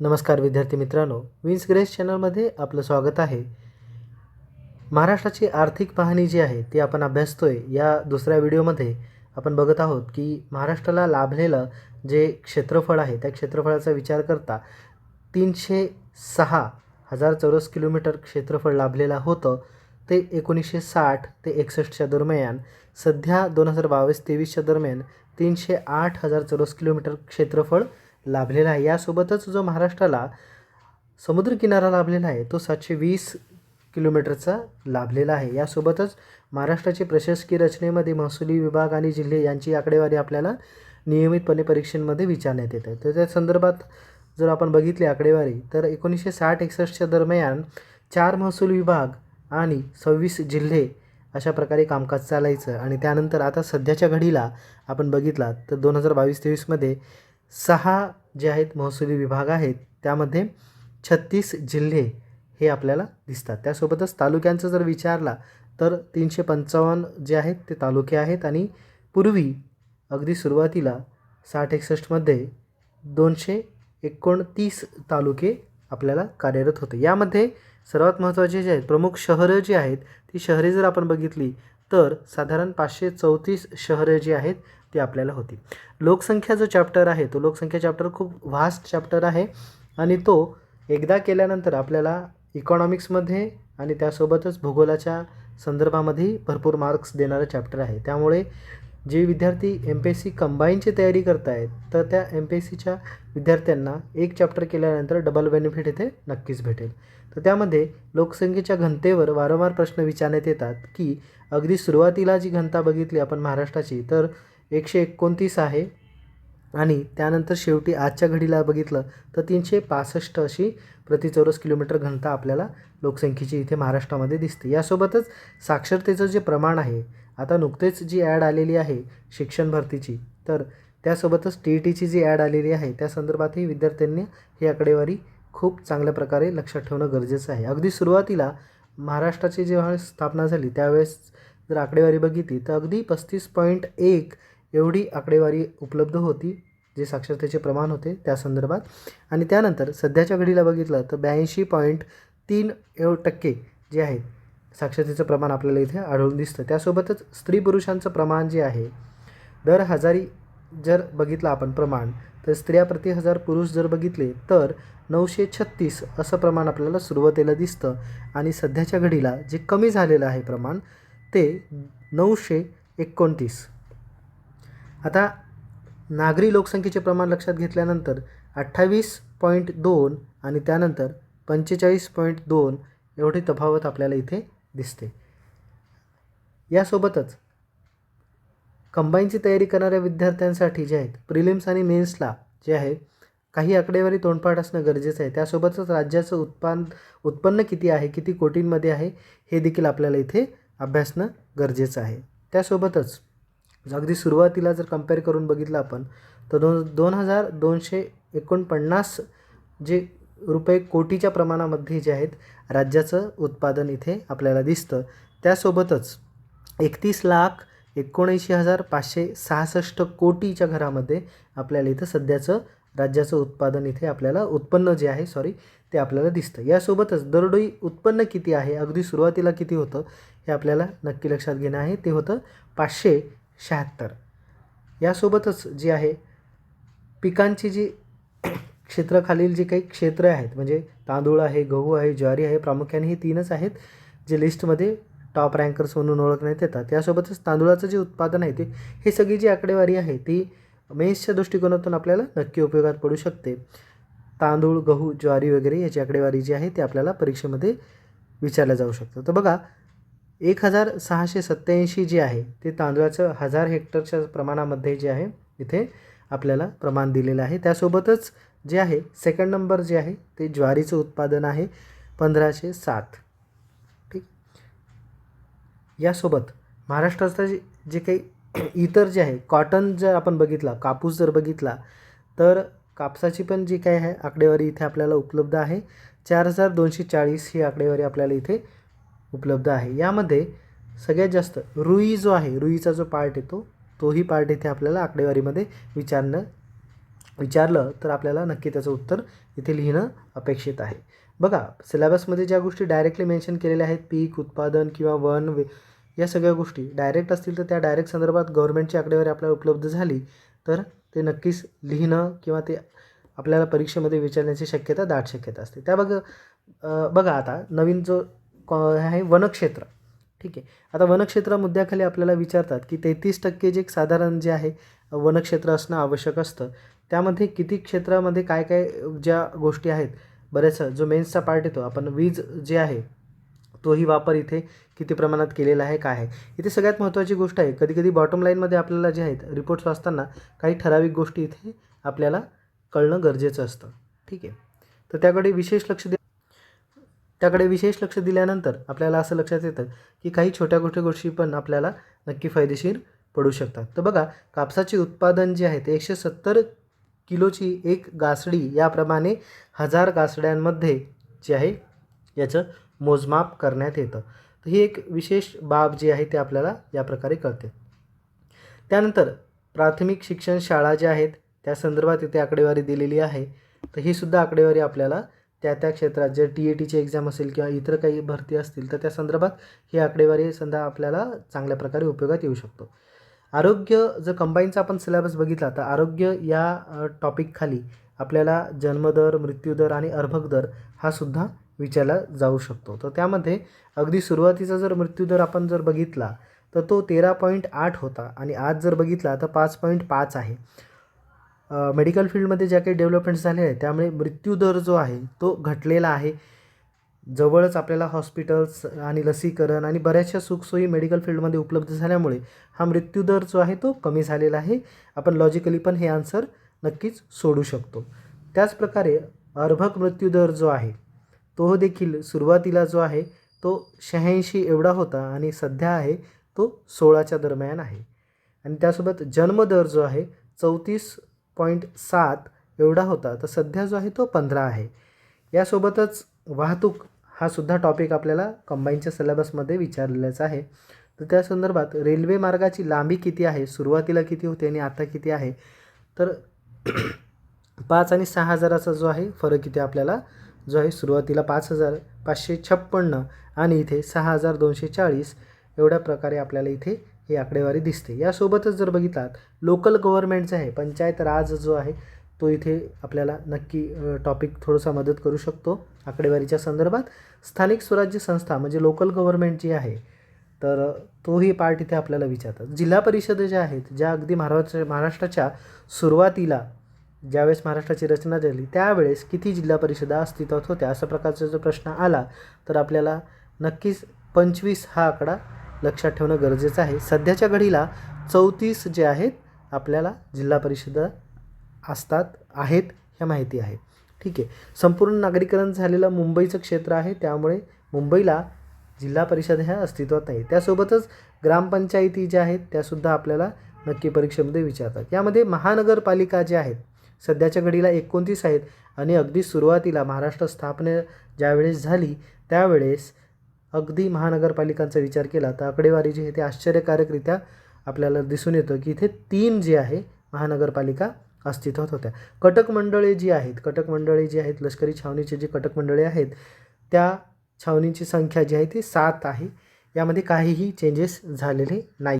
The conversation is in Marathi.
नमस्कार विद्यार्थी मित्रांनो विन्स ग्रेस चॅनलमध्ये आपलं स्वागत आहे. महाराष्ट्राची आर्थिक पाहणी जी आहे ती आपण अभ्यासतोय. या दुसऱ्या व्हिडिओमध्ये आपण बघत आहोत की महाराष्ट्राला लाभलेलं जे क्षेत्रफळ आहे त्या क्षेत्रफळाचा विचार करता तीनशे सहा हजार चौरस किलोमीटर क्षेत्रफळ लाभलेलं होतं. ते एकोणीसशे साठ ते एकसष्टच्या दरम्यान सध्या दोन हजार बावीस तेवीसच्या दरम्यान तीनशे आठ हजार चौरस किलोमीटर क्षेत्रफळ लाभलेला आहे. यासोबतच जो महाराष्ट्राला समुद्रकिनारा लाभलेला आहे तो सातशे वीस किलोमीटरचा लाभलेला आहे. यासोबतच महाराष्ट्राची प्रशासकीय रचनेमध्ये महसुली विभाग आणि जिल्हे यांची आकडेवारी आपल्याला नियमितपणे परीक्षांमध्ये विचारण्यात येते तर त्या संदर्भात जर आपण बघितली आकडेवारी तर एकोणीसशे साठ एकसष्टच्या दरम्यान चार महसूल विभाग आणि सव्वीस जिल्हे अशा प्रकारे कामकाज चालायचं आणि त्यानंतर आता सध्याच्या घडीला आपण बघितला तर दोन हजार बावीस तेवीसमध्ये सहा जे आहेत महसुली विभाग आहेत त्यामध्ये छत्तीस जिल्हे हे आपल्याला दिसतात. त्यासोबतच तालुक्यांचं जर विचारला तर तीनशे पंचावन्न जे आहेत ते तालुके आहेत आणि पूर्वी अगदी सुरुवातीला साठ एकसष्टमध्ये दोनशे एकोणतीस तालुके आपल्याला कार्यरत होते. यामध्ये सर्वात महत्त्वाचे जे आहेत प्रमुख शहरं जी आहेत ती शहरे जर आपण बघितली तर साधारण पाचशे चौतीस शहरे जी आहेत ती आपल्याला होती. लोकसंख्या जो चॅप्टर आहे तो लोकसंख्या चॅप्टर खूप व्हास्ट चॅप्टर आहे आणि तो एकदा केल्यानंतर आपल्याला इकॉनॉमिक्समध्ये आणि त्यासोबतच भूगोलाच्या संदर्भामध्ये भरपूर मार्क्स देणारं चॅप्टर आहे. त्यामुळे जे विद्यार्थी एम पी एस सी कंबाईनची तयारी करत आहेत तर त्या एम पी एस सीच्या विद्यार्थ्यांना एक चॅप्टर केल्यानंतर डबल बेनिफिट इथे नक्कीच भेटेल. तर त्यामध्ये लोकसंख्येच्या घनतेवर वारंवार प्रश्न विचारण्यात येतात की अगदी सुरुवातीला जी घनता बघितली आपण महाराष्ट्राची तर एकशे एकोणतीस आहे. आणि त्यानंतर शेवटी आजच्या घडीला बघितलं तर तीनशे पासष्ट अशी प्रति चौरस किलोमीटर घनता आपल्याला लोकसंख्येची इथे महाराष्ट्रामध्ये दिसते. यासोबतच साक्षरतेचं जे प्रमाण आहे आता नुकतेच जी ॲड आलेली आहे शिक्षण भरतीची तर त्यासोबतच टी ई टीची जी ॲड आलेली आहे त्या संदर्भातही विद्यार्थ्यांनी ही आकडेवारी खूप चांगल्या प्रकारे लक्षात ठेवणं गरजेचं आहे. अगदी सुरुवातीला महाराष्ट्राची जेव्हा स्थापना झाली त्यावेळेस जर आकडेवारी बघितली तर अगदी पस्तीस पॉईंट एक एवढी आकडेवारी उपलब्ध होती जे साक्षरतेचे प्रमाण होते त्या संदर्भात. आणि त्यानंतर सध्याच्या घडीला बघितलं तर ब्याऐंशी पॉईंट तीन एव टक्के जे आहे साक्षरतेचं प्रमाण आपल्याला इथे आढळून दिसतं. त्यासोबतच स्त्री पुरुषांचं प्रमाण जे आहे दर हजारी जर बघितलं आपण प्रमाण तर स्त्रिया प्रति हजार पुरुष जर बघितले तर नऊशे छत्तीस असं प्रमाण आपल्याला सुरुवातीला दिसतं. आणि सध्याच्या घडीला जे कमी झालेलं आहे प्रमाण ते नऊशे एकोणतीस. आता नागरी लोकसंख्येचे प्रमाण लक्षात घेतल्यानंतर अठ्ठावीस पॉईंट दोन आणि त्यानंतर पंचेचाळीस पॉईंट दोन एवढी तफावत आपल्याला इथे दिसते. यासोबतच कंबाईनची तयारी करणाऱ्या विद्यार्थ्यांसाठी जे आहेत प्रिलिम्स आणि मेन्सला जे आहे काही आकडेवारी तोंडपाठ असणं गरजेचं आहे. त्यासोबतच राज्याचं उत्पान उत्पन्न किती आहे किती कोटींमध्ये आहे हे देखील आपल्याला इथे अभ्यासणं गरजेचं आहे. त्यासोबतच म्हणजे अगदी सुरुवातीला जर कंपेअर करून बघितलं आपण तर दोन दोन हजार दोनशे एकोणपन्नास जे रुपये कोटीच्या प्रमाणामध्ये जे आहेत राज्याचं उत्पादन इथे आपल्याला दिसतं. त्यासोबतच एकतीस लाख एकोणऐंशी हजार पाचशे सहासष्ट कोटीच्या घरामध्ये आपल्याला इथं सध्याचं राज्याचं उत्पादन इथे आपल्याला उत्पन्न जे आहे सॉरी ते आपल्याला दिसतं. यासोबतच दरडोई उत्पन्न किती आहे अगदी सुरुवातीला किती होतं हे आपल्याला नक्की लक्षात घेणं आहे. ते होतं पाचशे शहात्तर. यासोबतच जी आहे पिकांची जी क्षेत्राखालील जी काही क्षेत्र आहेत म्हणजे तांदूळ आहे गहू आहे ज्वारी आहे प्रामुख्याने ही तीनच आहेत जे लिस्टमध्ये टॉप रँकर्स म्हणून ओळखण्यात येतात. त्यासोबतच तांदूळाचं जे उत्पादन आहे ते हे सगळी जी आकडेवारी आहे ती मेन्सच्या दृष्टिकोनातून आपल्याला नक्की उपयोगात पडू शकते. तांदूळ गहू ज्वारी वगैरे याची आकडेवारी जी आहे ती आपल्याला परीक्षेमध्ये विचारलं जाऊ शकतं तर बघा एक हजार सहाशे सत्त्याऐंशी जे आहे ते तांदळाचं हजार हेक्टरच्या प्रमाणामध्ये जे आहे इथे आपल्याला प्रमाण दिलेलं आहे. त्यासोबतच जे आहे सेकंड नंबर जे आहे ते ज्वारीचं उत्पादन आहे पंधराशे सात ठीक? यासोबत महाराष्ट्राचं जे जे काही इतर जे आहे कॉटन जर आपण बघितला कापूस जर बघितला तर कापसाची पण जी काही आहे आकडेवारी इथे आपल्याला उपलब्ध आहे. चार हजार दोनशे चाळीस ही आकडेवारी आपल्याला इथे उपलब्ध आहे. यामध्ये सगळ्यात जास्त रुई जो आहे रुईचा जो पार्ट येतो तोही पार्ट इथे आपल्याला आकडेवारीमध्ये विचारणं विचारलं तर आपल्याला नक्की त्याचं उत्तर इथे लिहिणं अपेक्षित आहे. बघा सिलेबसमध्ये ज्या गोष्टी डायरेक्टली मेन्शन केलेल्या आहेत पीक उत्पादन किंवा वन वे या सगळ्या गोष्टी डायरेक्ट असतील तर त्या डायरेक्ट संदर्भात गव्हर्नमेंटची आकडेवारी आपल्याला उपलब्ध झाली तर ते नक्कीच लिहिणं किंवा ते आपल्याला परीक्षेमध्ये विचारण्याची शक्यता दाट शक्यता असते. त्या बघ बघा आता नवीन जो कॉ आहे वनक्षेत्र. ठीक आहे. आता वनक्षेत्र मुद्द्याखाली आपल्याला विचारतात की तेहतीस टक्के जे साधारण जे आहे वनक्षेत्र असणं आवश्यक असतं. त्यामध्ये किती क्षेत्रामध्ये काय काय ज्या गोष्टी आहेत बऱ्याचशा जो मेन्सचा पार्ट येतो आपण वीज जे आहे तोही वापर इथे किती प्रमाणात केलेला आहे काय आहे. इथे सगळ्यात महत्त्वाची गोष्ट आहे कधी कधी बॉटम लाईनमध्ये आपल्याला जे आहेत रिपोर्ट्स वाचताना काही ठराविक गोष्टी इथे आपल्याला कळणं गरजेचं असतं. ठीक आहे. तर त्याकडे विशेष लक्ष दे त्याकडे विशेष लक्ष दिल्यानंतर आपल्याला असं लक्षात येतं की काही छोट्या गोष्टी गोष्टी पण आपल्याला नक्की फायदेशीर पडू शकतात. तर बघा कापसाचे उत्पादन जे आहे ते एकशे सत्तर किलोची एक गासडी याप्रमाणे हजार गासड्यांमध्ये जे आहे याचं मोजमाप करण्यात येतं. तर ही एक विशेष बाब जी आहे ते आपल्याला या प्रकारे कळते. त्यानंतर प्राथमिक शिक्षण शाळा ज्या आहेत त्या संदर्भात इथे आकडेवारी दिलेली आहे. तर ही सुद्धा आकडेवारी आपल्याला त्या त्या क्षेत्रात जर टी ए टीची एक्झाम असेल किंवा इतर काही भरती असतील तर त्या संदर्भात ही आकडेवारी संधा आपल्याला चांगल्या प्रकारे उपयोगात येऊ शकतो. आरोग्य जर कंबाईनचा आपण सिलेबस बघितला तर आरोग्य या टॉपिकखाली आपल्याला जन्मदर मृत्यूदर आणि अर्भक दर हा सुद्धा विचारला जाऊ शकतो. तर त्यामध्ये अगदी सुरुवातीचा जर मृत्यूदर आपण जर बघितला तर तो तेरा पॉईंट आठ होता आणि आज जर बघितला तर पाच पॉईंट पाच आहे. मेडिकल फील्डमध्ये ज्या काही डेव्हलपमेंट्स झाले आहेत त्यामुळे मृत्यूदर जो आहे तो घटलेला आहे. जवळच आपल्याला हॉस्पिटल्स आणि लसीकरण आणि बऱ्याचशा सुखसोयी मेडिकल फील्डमध्ये उपलब्ध झाल्यामुळे हा मृत्यूदर जो आहे तो कमी झालेला आहे. आपण लॉजिकली पण हे आन्सर नक्कीच सोडू शकतो. त्याचप्रकारे अर्भक मृत्यूदर जो आहे तो देखील सुरुवातीला जो आहे तो शहाऐंशी एवढा होता आणि सध्या आहे तो सोळाच्या दरम्यान आहे. आणि त्यासोबत जन्मदर जो आहे चौतीस पॉईंट सात एवढा होता. तर सध्या जो आहे तो पंधरा आहे. यासोबतच वाहतूक हा सुद्धा टॉपिक आपल्याला कंबाईनच्या सिलेबसमध्ये विचारलेलाच आहे. तर त्या संदर्भात रेल्वे मार्गाची लांबी किती आहे? सुरुवातीला किती होती आणि आता किती आहे? तर पाच आणि सहा हजाराचा जो आहे फरक इथे आपल्याला जो आहे सुरुवातीला पाच हजार पाचशे छप्पन्न आणि इथे सहा हजार दोनशे चाळीस एवढ्या प्रकारे आपल्याला इथे ही आकडेवारी दिसते. यासोबतच जर बघितलात लोकल गव्हर्नमेंटचं आहे पंचायत राज जो आहे तो इथे आपल्याला नक्की टॉपिक थोडंसा मदत करू शकतो आकडेवारीच्या संदर्भात. स्थानिक स्वराज्य संस्था म्हणजे लोकल गव्हर्नमेंट जी आहे तर तोही पार्ट इथे आपल्याला विचारतात. जिल्हा परिषद ज्या आहेत ज्या अगदी महाराष्ट्र महाराष्ट्राच्या सुरुवातीला ज्यावेळेस महाराष्ट्राची रचना झाली त्यावेळेस किती जिल्हा परिषदा अस्तित्वात होत्या अशा प्रकारचा जर प्रश्न आला तर आपल्याला नक्कीच पंचवीस हा आकडा लक्षात ठेवणं गरजेचं आहे. सध्याच्या घडीला चौतीस जे आहेत आपल्याला जिल्हा परिषद असतात आहेत ह्या माहिती आहे. ठीक आहे. संपूर्ण नागरीकरण झालेलं मुंबईचं क्षेत्र आहे त्यामुळे मुंबईला जिल्हा परिषद ह्या अस्तित्वात नाही. त्यासोबतच ग्रामपंचायती ज्या आहेत त्यासुद्धा आपल्याला नक्की परीक्षेमध्ये विचारतात. यामध्ये महानगरपालिका ज्या आहेत सध्याच्या घडीला एकोणतीस आहेत आणि अगदी सुरुवातीला महाराष्ट्र स्थापना ज्यावेळेस झाली त्यावेळेस अगदी महानगरपालिकांचा विचार केला तर आकडेवारी जी आहे ते आश्चर्यकारकरित्या आपल्याला दिसून येतं की इथे तीन जे आहे महानगरपालिका अस्तित्वात होत्या. कटक मंडळे जी आहेत कटक मंडळे जी आहेत लष्करी छावणीचे जे कटक मंडळे आहेत त्या छावणीची संख्या जी आहे ती सात आहे. यामध्ये काहीही चेंजेस झालेले नाही.